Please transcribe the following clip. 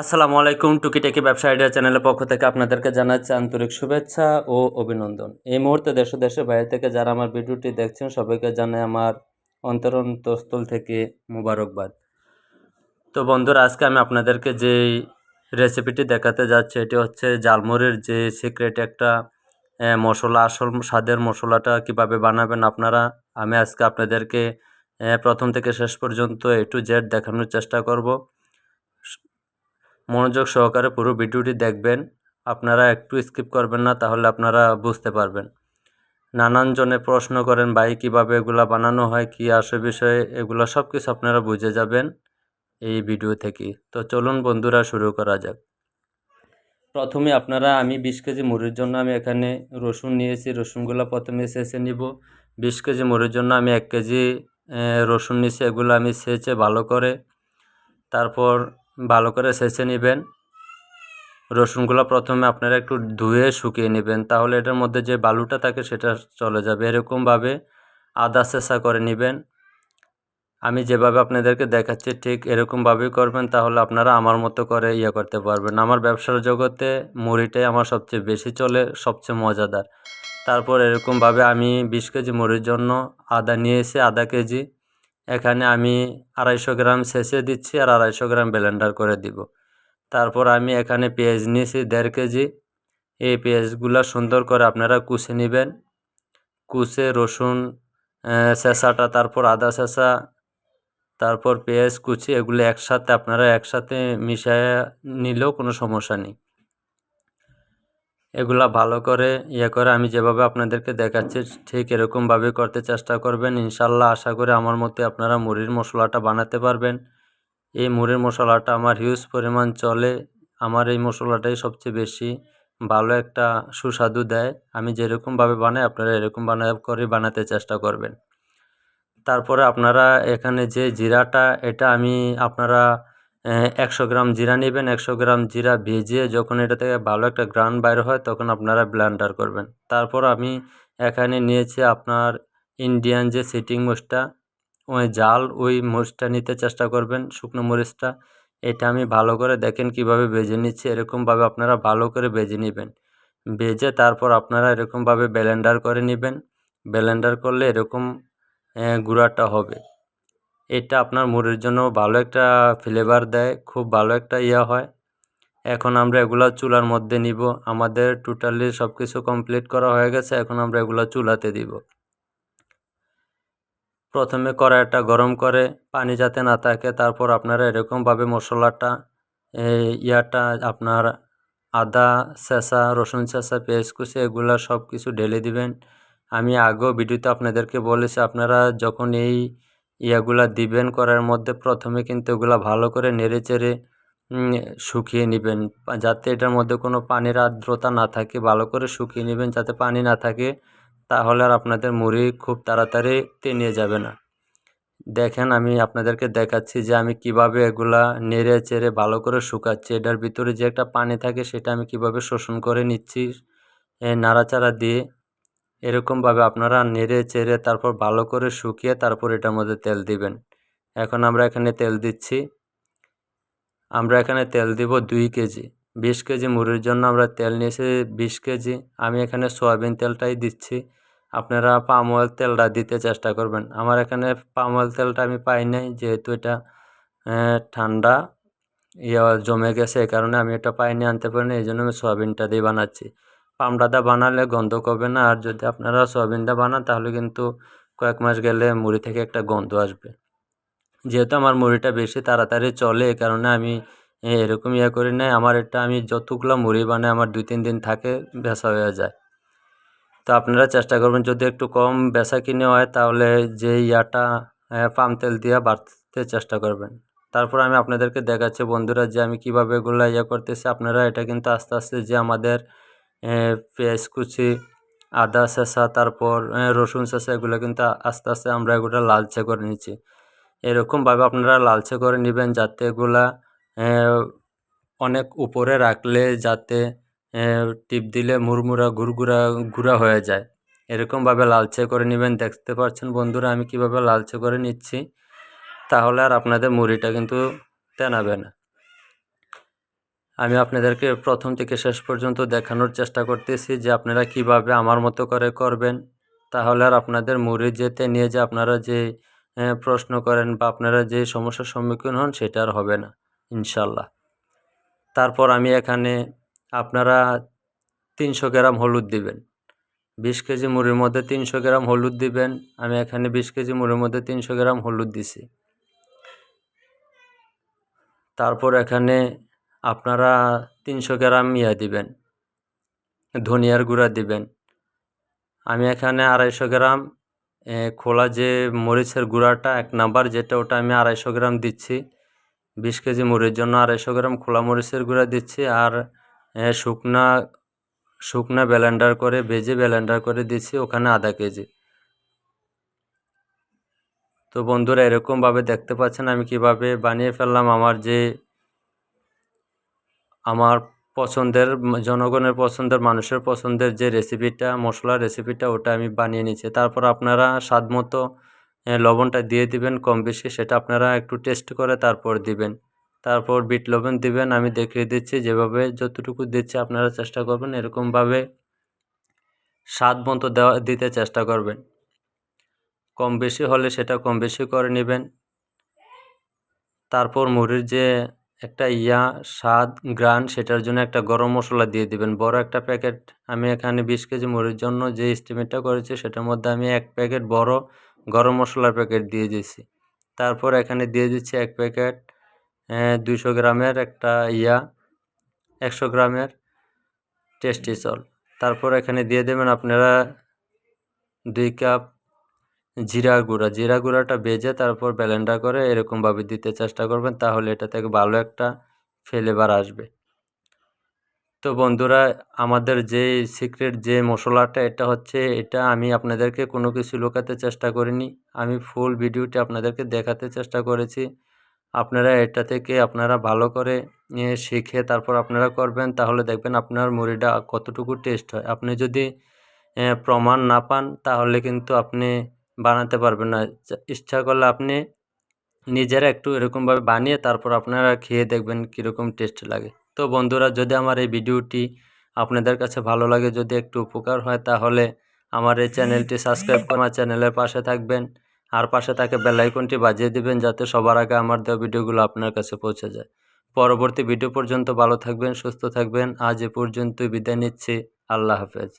আসসালামু আলাইকুম টুকিটাকি ব্যবসা আইডিয়া চ্যানেলের পক্ষ থেকে আপনাদেরকে জানাচ্ছি আন্তরিক শুভেচ্ছা ও অভিনন্দন। এই মুহূর্তে দেশ দেশের বাইরে থেকে যারা আমার ভিডিওটি দেখছেন, সবাইকে জানাই আমার অন্তরন্তস্থল থেকে মুবারকবাদ। তো বন্ধুরা, আজকে আমি আপনাদেরকে যেই রেসিপিটি দেখাতে যাচ্ছি, এটি হচ্ছে জালমুড়ির যে সিক্রেট একটা মশলা, আসল স্বাদের মশলাটা কীভাবে বানাবেন আপনারা, আমি আজকে আপনাদেরকে প্রথম থেকে শেষ পর্যন্ত এ টু জেড দেখানোর চেষ্টা করব। মনোযোগ সহকারে পুরো ভিডিওটি দেখবেন। আপনারা একটু স্কিপ করবেন না, তাহলে আপনারা বুঝতে পারবেন। নানান জনে প্রশ্ন করেন, ভাই, কীভাবে এগুলো বানানো হয়? কি আসে বিষয়ে? এগুলো সব কিছু আপনারা বুঝে যাবেন এই ভিডিও থেকে। তো চলুন বন্ধুরা, শুরু করা যাক। প্রথমে আপনারা, আমি বিশ কেজি মুড়ির জন্য আমি এখানে রসুন নিয়েছি। রসুনগুলো প্রথমে সেচে নিব। বিশ কেজি মুড়ির জন্য আমি এক কেজি রসুন নিয়েছি। এগুলো আমি সেচে ভালো করে তারপর ভালো করে সেচে নেবেন। রসুনগুলো প্রথমে আপনারা একটু ধুয়ে শুকিয়ে নেবেন। তাহলে এটার মধ্যে যে বালুটা থাকে সেটা চলে যাবে। এরকমভাবে আদা চেঁচা করে নেবেন। আমি যেভাবে আপনাদেরকে দেখাচ্ছি ঠিক এরকমভাবেই করবেন। তাহলে আপনারা আমার মতো করে ইয়ে করতে পারবেন। আমার ব্যবসার জগতে মুড়িটাই আমার সবচেয়ে বেশি চলে, সবচেয়ে মজাদার। তারপর এরকমভাবে আমি বিশ কেজি মুড়ির জন্য আদা নিয়ে এসে আধা কেজি এখানে আমি আড়াইশো গ্রাম ছেঁচে দিচ্ছি আর আড়াইশো গ্রাম ব্লেন্ডার করে দিব। তারপর আমি এখানে পেঁয়াজ নিয়েছি দেড় কেজি। এই পেঁয়াজগুলো সুন্দর করে আপনারা কুচে নেবেন। কুচে রসুন চেঁচাটা, তারপর আদা চেঁচা, তারপর পেঁয়াজ কুচি, এগুলো একসাথে আপনারা একসাথে মিশিয়ে নিলেও কোনো সমস্যা নেই। এগুলা ভালো করে ইয়ে করে আমি যেভাবে আপনাদেরকে দেখাচ্ছি, ঠিক এরকমভাবে করতে চেষ্টা করবেন। ইনশাল্লাহ আশা করি আমার মতে আপনারা মুড়ির মশলাটা বানাতে পারবেন। এই মুড়ির মশলাটা আমার হিউজ পরিমাণ চলে। আমার এই মশলাটাই সবচেয়ে বেশি ভালো একটা সুস্বাদু দেয়। আমি যেরকমভাবে বানাই, আপনারা এরকম বানা করে বানাতে চেষ্টা করবেন। তারপরে আপনারা এখানে যে জিরাটা, এটা আমি আপনারা একশো গ্রাম জিরা নেবেন, একশো গ্রাম জিরা ভেজে যখন এটা থেকে ভালো একটা গ্রান বাইর হয় তখন আপনারা ব্লেন্ডার করবেন। তারপর আমি এখানে নিয়েছি আপনার ইন্ডিয়ান যে সিটিং মোষটা, ওই জাল, ওই মরিচটা নিতে চেষ্টা করবেন, শুকনো মরিচটা। এটা আমি ভালো করে দেখেন কীভাবে বেজে নিচ্ছি, এরকমভাবে আপনারা ভালো করে বেজে নেবেন। বেজে তারপর আপনারা এরকমভাবে ব্লেন্ডার করে নেবেন। ব্লেন্ডার করলে এরকম গুঁড়াটা হবে। এটা আপনার মুড়ির জন্য ভালো একটা ফ্লেভার দেয়, খুব ভালো একটা ইয়ে হয়। এখন আমরা এগুলা চুলার মধ্যে নিব, আমাদের টোটালি সব কিছু কমপ্লিট করা হয়ে গেছে, এখন আমরা এগুলা চুলাতে দিব। প্রথমে কড়াইটা গরম করে পানি যাতে না থাকে, তারপর আপনারা এরকমভাবে মশলাটা ইয়াটা, আপনার আদা, চেঁচা, রসুন চেঁচা, পেঁয়াজ কুচি, এগুলা সব কিছু ঢেলে দিবেন। আমি আগেও ভিডিওতে আপনাদেরকে বলেছি, আপনারা যখন এই ইয়াগুলা দিবেন করার মধ্যে প্রথমে কিন্তু এগুলা ভালো করে নেড়ে চেড়ে শুকিয়ে নেবেন। যাতে এটার মধ্যে কোনো পানির আর্দ্রতা না থাকে, ভালো করে শুকিয়ে নেবেন। যাতে পানি না থাকে, তাহলে আর আপনাদের মুড়ি খুব তাড়াতাড়ি তেনিয়ে যাবে না। দেখেন, আমি আপনাদেরকে দেখাচ্ছি যে আমি কীভাবে এগুলা নেড়ে চেড়ে ভালো করে শুকাচ্ছি। এটার ভিতরে যে একটা পানি থাকে, সেটা আমি কীভাবে শোষণ করে নিচ্ছি নাড়াচাড়া দিয়ে। এরকমভাবে আপনারা নেড়ে চেড়ে তারপর ভালো করে শুকিয়ে তারপর এটার মধ্যে তেল দিবেন। এখন আমরা এখানে তেল দিচ্ছি। আমরা এখানে তেল দিব দুই কেজি। বিশ কেজি মুড়ির জন্য আমরা তেল নিয়েছি বিশ কেজি। আমি এখানে সয়াবিন তেলটাই দিচ্ছি। আপনারা পাম অয়েল তেলটা দিতে চেষ্টা করবেন। আমার এখানে পাম অয়েল তেলটা আমি পাই নাই, যেহেতু এটা ঠান্ডা। ইয়ে জমে গেছে, এই কারণে আমি এটা পাইনি, আনতে পারিনি, এই জন্য আমি সয়াবিনটা দিয়ে বানাচ্ছি। পামডাদা বানালে গন্ধ করবে না। আর যদি আপনারা সয়াবিনটা বানান তাহলে কিন্তু কয়েক মাস গেলে মুড়ি থেকে একটা গন্ধ আসবে। যেহেতু আমার মুড়িটা বেশি তাড়াতাড়ি চলে এই কারণে আমি এ, এরকম ইয়ে করি না আমার এটা আমি যতগুলো মুড়ি বানাই আমার দুই তিন দিন থাকে বেচা হয়ে যায়। তো আপনারা চেষ্টা করবেন যদি একটু কম বেচা কিনে হয় তাহলে যে ইয়াটা পাম তেল দিয়ে বাড়তে চেষ্টা করবেন। তারপর আমি আপনাদেরকে দেখাচ্ছি বন্ধুরা যে আমি কীভাবে এগুলো ইয়ে করতেছি। আপনারা এটা কিন্তু আস্তে আস্তে যে আমাদের এ, পেঁয়াজ কুচি, আদা চেঁচা তারপর রসুন চেঁচা এগুলো কিন্তু আস্তে আস্তে আমরা এগুলো লালচে করে নিচ্ছি। এরকমভাবে আপনারা লালচে করে নেবেন যাতে এগুলা অনেক উপরে রাখলে যাতে টিপ দিলে মুরমুরা গুড়গুড়া, গুঁড়া হয়ে যায়। এরকমভাবে লালচে করে নেবেন। দেখতে পাচ্ছেন বন্ধুরা, আমি কীভাবে লালচে করে নিচ্ছি। তাহলে আর আপনাদের মুড়িটা কিন্তু তেনাবে না। আমি আপনাদেরকে প্রথম থেকে শেষ পর্যন্ত দেখানোর চেষ্টা করতেছি যে আপনারা কীভাবে আমার মতো করে করবেন। তাহলে আর আপনাদের মুড়ি যেতে নিয়ে যে আপনারা যে প্রশ্ন করেন বা আপনারা যে সমস্যার সম্মুখীন হন সেটা আর হবে না, ইনশাল্লাহ। তারপর আমি এখানে আপনারা তিনশো গ্রাম হলুদ দিবেন। বিশ কেজি মুড়ির মধ্যে তিনশো গ্রাম হলুদ দিবেন। আমি এখানে বিশ কেজি মুড়ির মধ্যে তিনশো গ্রাম হলুদ দিছি। তারপর এখানে আপনারা তিনশো গ্রাম ইয়া দিবেন, ধনিয়ার গুঁড়া দিবেন। আমি এখানে আড়াইশো গ্রাম খোলা যে মরিচের গুঁড়াটা, এক নাম্বার যেটা, ওটা আমি আড়াইশো গ্রাম দিচ্ছি। বিশ কেজি মুড়ির জন্য আড়াইশো গ্রাম খোলা মরিচের গুঁড়া দিচ্ছি আর শুকনা শুকনা ব্লেন্ডার করে, ভেজে ব্লেন্ডার করে দিচ্ছি ওখানে আধা কেজি। তো বন্ধুরা, এরকমভাবে দেখতে পাচ্ছেন আমি কীভাবে বানিয়ে ফেললাম আমার যে আমার পছন্দের জনগণের পছন্দের, মানুষের পছন্দের যে রেসিপিটা মশলার রেসিপিটা ওটা আমি বানিয়ে নিচ্ছি। তারপর আপনারা স্বাদ মতো লবণটা দিয়ে দিবেন কম বেশি, সেটা আপনারা একটু টেস্ট করে তারপর দিবেন। তারপর বিট লবণ দিবেন, আমি দেখিয়ে দিচ্ছি, যেভাবে যতটুকু দিচ্ছি আপনারা চেষ্টা করবেন, এরকমভাবে স্বাদ মতো দেওয়া, দিতে চেষ্টা করবেন। কম বেশি হলে সেটা কম বেশি করে নেবেন। তারপর মুড়ির যে একটা ইয়া, স্বাদ গ্রান সেটার জন্য একটা গরম মশলা দিয়ে দিবেন। বড় একটা প্যাকেট আমি এখানে বিশ কেজি মুড়ির জন্য যে এস্টিমেটটা করেছি, সেটার মধ্যে আমি এক প্যাকেট বড় গরম মশলার প্যাকেট দিয়ে দিয়েছি। তারপর এখানে দিয়ে দিচ্ছি এক প্যাকেট দুইশো গ্রামের একটা ইয়া, একশো গ্রামের টেস্টি সল তারপর এখানে দিয়ে দেবেন আপনারা দুই কাপ জিরা গুঁড়া, জিরা গুঁড়াটা ভেজে তারপর ব্লেন্ডার করে এরকমভাবে দিতে চেষ্টা করবেন, তাহলে এটা থেকে ভালো একটা ফ্লেভার আসবে। তো বন্ধুরা, আমাদের যে সিক্রেট যে মশলাটা, এটা হচ্ছে এটা আমি আপনাদেরকে কোনো কিছু লুকাতে চেষ্টা করিনি, আমি ফুল ভিডিওটি আপনাদেরকে দেখাতে চেষ্টা করেছি। আপনারা এটা থেকে আপনারা ভালো করে শিখে তারপর আপনারা করবেন, তাহলে দেখবেন আপনার মুড়িটা কতটুকু টেস্ট হয়। আপনি যদি প্রমাণ না পান, তাহলে কিন্তু আপনি বানাতে পারবেন না। ইচ্ছা করলে আপনি নিজেরা একটু এরকমভাবে বানিয়ে তারপর আপনারা খেয়ে দেখবেন কীরকম টেস্ট লাগে। তো বন্ধুরা, যদি আমার এই ভিডিওটি আপনাদের কাছে ভালো লাগে, যদি একটু উপকার হয়, তাহলে আমার এই চ্যানেলটি সাবস্ক্রাইব করে আমার চ্যানেলের পাশে থাকবেন। আর পাশে থাকে বেল আইকনটি বাজিয়ে দিবেন, যাতে সবার আগে আমার দেওয়া ভিডিওগুলো আপনার কাছে পৌঁছে যায়। পরবর্তী ভিডিও পর্যন্ত ভালো থাকবেন, সুস্থ থাকবেন। আজ এ পর্যন্তই বিদায় নিচ্ছি। আল্লাহ হাফেজ।